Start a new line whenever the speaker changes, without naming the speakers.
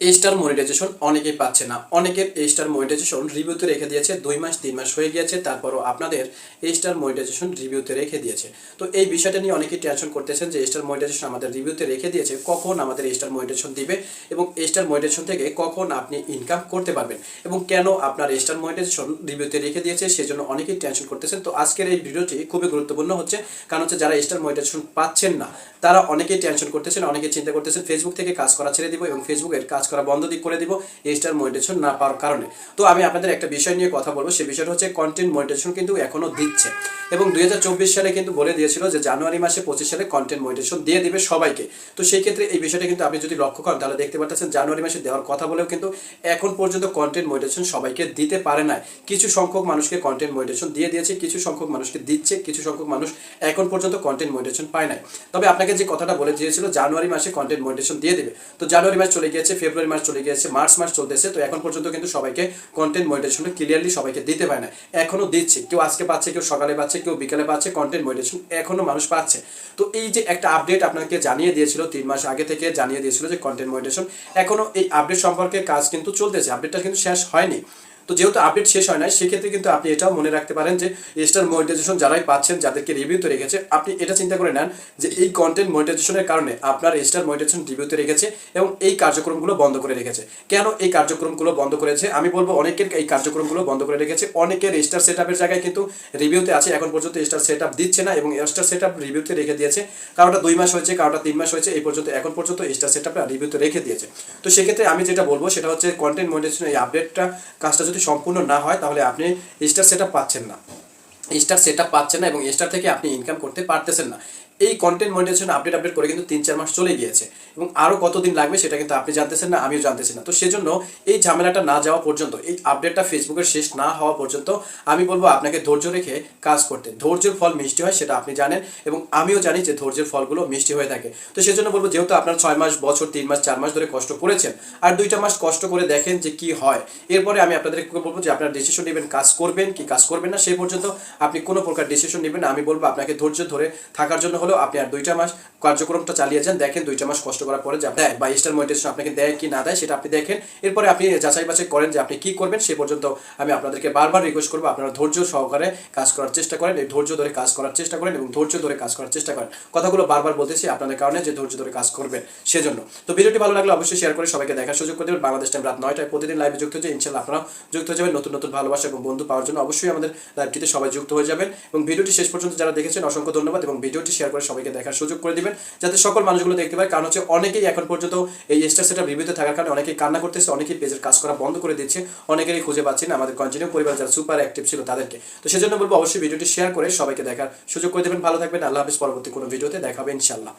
এই star monetization অনেকেই পাচ্ছে না। অনেকের এই স্টার মনিটাইজেশন রিভিউতে রেখে দিয়েছে, দুই মাস, তিন মাস হয়ে গিয়েছে, তারপরও আপনাদের এই স্টার মনিটাইজেশন রিভিউতে রেখে দিয়েছে। তো এই বিষয়টা নিয়ে অনেকেই টেনশন করতেছেন যে স্টার মনিটাইজেশন আমাদের রিভিউতে রেখে দিয়েছে, কখন আমাদের স্টার মনিটাইজেশন দিবে এবং স্টার মনিটাইজেশন থেকে কখন আপনি ইনকাম করতে পারবেন এবং কেন আপনার স্টার মনিটাইজেশন রিভিউতে রেখে দিয়েছে, সেজন্য অনেকেই টেনশন করতেছেন। তো আজকের এই ভিডিওটি খুবই গুরুত্বপূর্ণ হচ্ছে, কারণ হচ্ছে যারা স্টার মনিটাইজেশন পাচ্ছেন না, তারা অনেকেই টেনশন করতেছেন অনেকে চিন্তা করতেছেন ফেসবুক থেকে কাজ করা ছেড়ে দিব এবং ফেসবুকের কাজ করা বন্ধ দিক করে দিব, এই স্টার মনিটাইজেশন না পাওয়ার কারণে। তো আমি আপনাদের একটা বিষয় নিয়ে কথা বলব সেই বিষয়টা হচ্ছে কন্টেন্ট মনিটাইজেশন কিন্তু এখনও দিচ্ছে। এবং দুই হাজার চব্বিশ সালে কিন্তু বলে দিয়েছিল যে জানুয়ারি মাসে পঁচিশ সালে কন্টেন্ট মনিটাইজেশন দিয়ে দিবে সবাইকে। তো সেই ক্ষেত্রে এই বিষয়টা কিন্তু আপনি যদি লক্ষ্য করেন, তাহলে দেখতে পাচ্ছেন জানুয়ারি মাসে দেওয়ার কথা বলেও কিন্তু এখন পর্যন্ত কন্টেন্ট মনিটাইজেশন সবাইকে দিতে পারে না কিছু সংখ্যক মানুষকে কন্টেন্ট মনিটাইজেশন দিয়ে দিয়েছে, কিছু সংখ্যক মানুষকে দিচ্ছে, কিছু সংখ্যক মানুষ এখন পর্যন্ত কন্টেন্ট মনিটাইজেশন পায় নাই। তবে আপনাকে যে কথাটা বলে দিয়েছিল, জানুয়ারি মাসে কন্টেন্ট মনিটাইজেশন দিয়ে দেবে। তো জানুয়ারি মাস চলে গিয়েছে, ফেব্রুয়ারি মাস চলে গিয়েছে মার্চ মাস চলতেছে, তো এখন পর্যন্ত কিন্তু সবাইকে কন্টেন্ট মনিটাইজেশন ক্লিয়ারলি সবাইকে দিতে পারে না। এখনও দিচ্ছে, কেউ আজকে পাচ্ছে, কেউ সকালে পাচ্ছে, কেউ বিকালে পাচ্ছে কন্টেন্ট মনিটাইজেশন এখনও মানুষ পাচ্ছে। তো এই যে একটা আপডেট আপনাকে জানিয়ে দিয়েছিল, তিন মাস আগে থেকে জানিয়ে দিয়েছিল যে কন্টেন্ট মনিটাইজেশন এখনও এই আপডেট সম্পর্কে কাজ কিন্তু চলতেছে আপডেটটা কিন্তু শেষ হয়নি। তো যেহেতু আপডেট শেষ হয় না সেক্ষেত্রে কিন্তু আপনি এটাও মনে রাখতে পারেন যে স্টার মনিটাইজেশন যারাই পাচ্ছেন, যাদেরকে রিভিউতে রেখেছে, আপনি এটা চিন্তা করে নেন যে এই কন্টেন্ট মনিটাইজেশনের কারণে আপনার স্টার মনিটাইজেশন রিভিউতে রেখেছে এবং এই কার্যক্রমগুলো বন্ধ করে রেখেছে। কেন এই কার্যক্রমগুলো বন্ধ করেছে? আমি বলব অনেকের এই কার্যক্রমগুলো বন্ধ করে রেখেছে। অনেকের স্টার সেট আপের জায়গায় কিন্তু রিভিউতে আছে, এখন পর্যন্ত স্টার সেট আপ দিচ্ছে না এবং স্টার সেট আপ রিভিউতে রেখে দিয়েছে। কারোটা দুই মাস হয়েছে, কারোটা তিন মাস হয়েছে, এই পর্যন্ত, এখন পর্যন্ত স্টার সেট আপটা রিভিউতে রেখে দিয়েছে। তো সেক্ষেত্রে আমি যেটা বলব, সেটা হচ্ছে কন্টেন্ট মনিটাইজেশন এই আপডেটটা কাজটা যদি সম্পূর্ণ না হয়, তাহলে আপনি স্টার সেট পাচ্ছেন না। স্টার সেট পাচ্ছেন না এবং স্টার থেকে আপনি ইনকাম করতে পারতেছেন না। এই কন্টেন্ট মনিটাইজেশন আপডেট আপডেট করে কিন্তু তিন, চার মাস চলে গিয়েছে। এবং আরও কতদিন লাগবে সেটা কিন্তু আপনি জানতেছেন না, আমিও জানতেছি না। তো সেজন্য এই ঝামেলাটা না যাওয়া পর্যন্ত, এই আপডেটটা ফেসবুকের শেষ না হওয়া পর্যন্ত আমি বলব আপনাকে ধৈর্য রেখে কাজ করতে। ধৈর্যের ফল মিষ্টি হয়, সেটা আপনি জানেন এবং আমিও জানি যে ধৈর্যের ফলগুলো মিষ্টি হয়ে থাকে। তো সেজন্য বলব, যেহেতু আপনার ছয় মাস, বছর, তিন মাস, চার মাস ধরে কষ্ট করেছেন, আর দুইটা মাস কষ্ট করে দেখেন যে কি হয়, এরপরে আমি আপনাদেরকে বলব যে আপনার ডিসিশন নেবেন, কাজ করবেন কি কাজ করবেন না সেই পর্যন্ত আপনি কোনো প্রকার ডিসিশন নেবেন আমি বলব আপনাকে ধৈর্য ধরে থাকার জন্য হলেও আপনি আর দুইটা মাস কার্যক্রমটা চালিয়ে যান, দেখেন দুইটা মাস কষ্ট করার পরে যে দেয়, বা স্টার মনিটাইজেশন আপনাকে দেয় কি না দেয়, সেটা আপনি দেখেন। এরপরে আপনি যাচাই বাছাই করেন যে আপনি কি করবেন, সে পর্যন্ত আমি আপনাদেরকে বারবার রিকোয়েস্ট করব, আপনারা ধৈর্য সহকারে কাজ করার চেষ্টা করেন, এই ধৈর্য ধরে কাজ করার চেষ্টা করেন এবং ধৈর্য ধরে কাজ করার চেষ্টা করেন। কথাগুলো বারবার বলতেছি আপনাদের কারণে যে ধৈর্য ধরে কাজ করবেন সেজন্য। তো ভিডিওটি ভালো লাগলে অবশ্যই শেয়ার করে সবাইকে দেখার সুযোগ করে দেবেন। বাংলাদেশ টাইম রাত নয়টায় প্রতিদিন লাইভে যুক্ত হচ্ছে ইনশাল্লাহ আপনারাও যুক্ত হয়ে যাবেন। নতুন নতুন ভালোবাসা এবং বন্ধু পাওয়ার জন্য অবশ্যই আমাদের লাইভটিতে সবাই যুক্ত হয়ে যাবেন। এবং ভিডিওটি শেষ পর্যন্ত যারা দেখেছেন, অসংখ্য ধন্যবাদ এবং ভিডিওটি শেয়ার করে সবাইকে দেখার সুযোগ করে দিবেন, যাতে সকল মানুষগুলো দেখতে পায়। কারণ হচ্ছে অনেকেই এখন পর্যন্ত এই স্টার সেটা রিভিউতে থাকার কারণে অনেকেই কান্না করতেছে, অনেকেই পেজের কাজ করা বন্ধ করে দিচ্ছে, অনেকেরই খুঁজে পাচ্ছেন আমাদের কন্টিনিউ পরিবার যারা সুপার অ্যাক্টিভ ছিল তাদেরকে। তো সেজন্য বলব অবশ্যই ভিডিওটি শেয়ার করে সবাইকে দেখার সুযোগ করে দেবেন। ভালো থাকবেন। আল্লাহ হাফিজ। পরবর্তী কোনো ভিডিওতে দেখাবে ইনশাল্লাহ